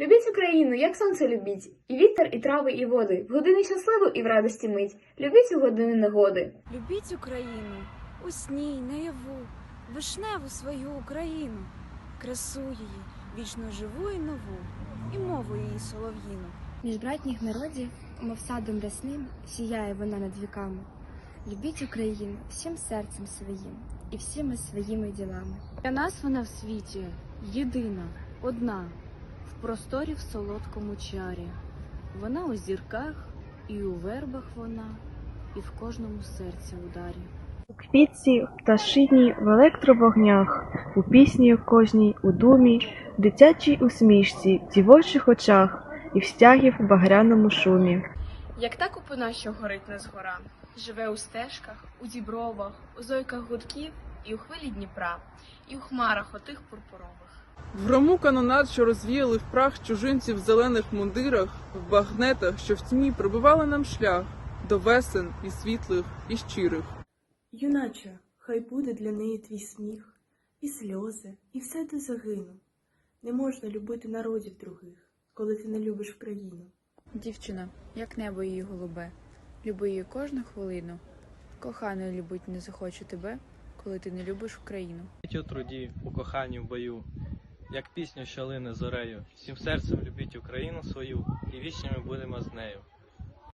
Любіть Україну, як сонце любіть, і вітер, і трави, і води, в години щасливу і в радості мить. Любіть у години негоди. Любіть Україну у сні, наяву, вишневу свою Україну, красу її, вічно живу і нову, і мову її солов'їну. Між братніх народів, мов садом рясним, сіяє вона над віками. Любіть Україну всім серцем своїм і всіми своїми ділами. Для нас вона в світі єдина, одна, в просторі в солодкому чарі. Вона у зірках, і у вербах вона, і в кожному серці ударі. У квітці, в пташині, в електровогнях, у пісні кожній, у думі, в дитячій усмішці, в дівочих очах і в стягів в багряному шумі. Як та купина, що горить на згора, живе у стежках, у дібровах, у зойках гудків і у хвилі Дніпра, і у хмарах отих пурпурових. В грому канонад, що розвіяли в прах чужинців в зелених мундирах, в багнетах, що в тьмі пробивали нам шлях до весен і світлих, і щирих. Юначе, хай буде для неї твій сміх, і сльози, і все до загину. Не можна любити народів других, коли ти не любиш країну. Дівчина, як небо її голубе, люби її кожну хвилину. Коханий любить не захоче тебе, коли ти не любиш Україну. Любіть у труді, у коханні в бою, як пісню, що зорею. Всім серцем любіть Україну свою, і вічними будемо з нею.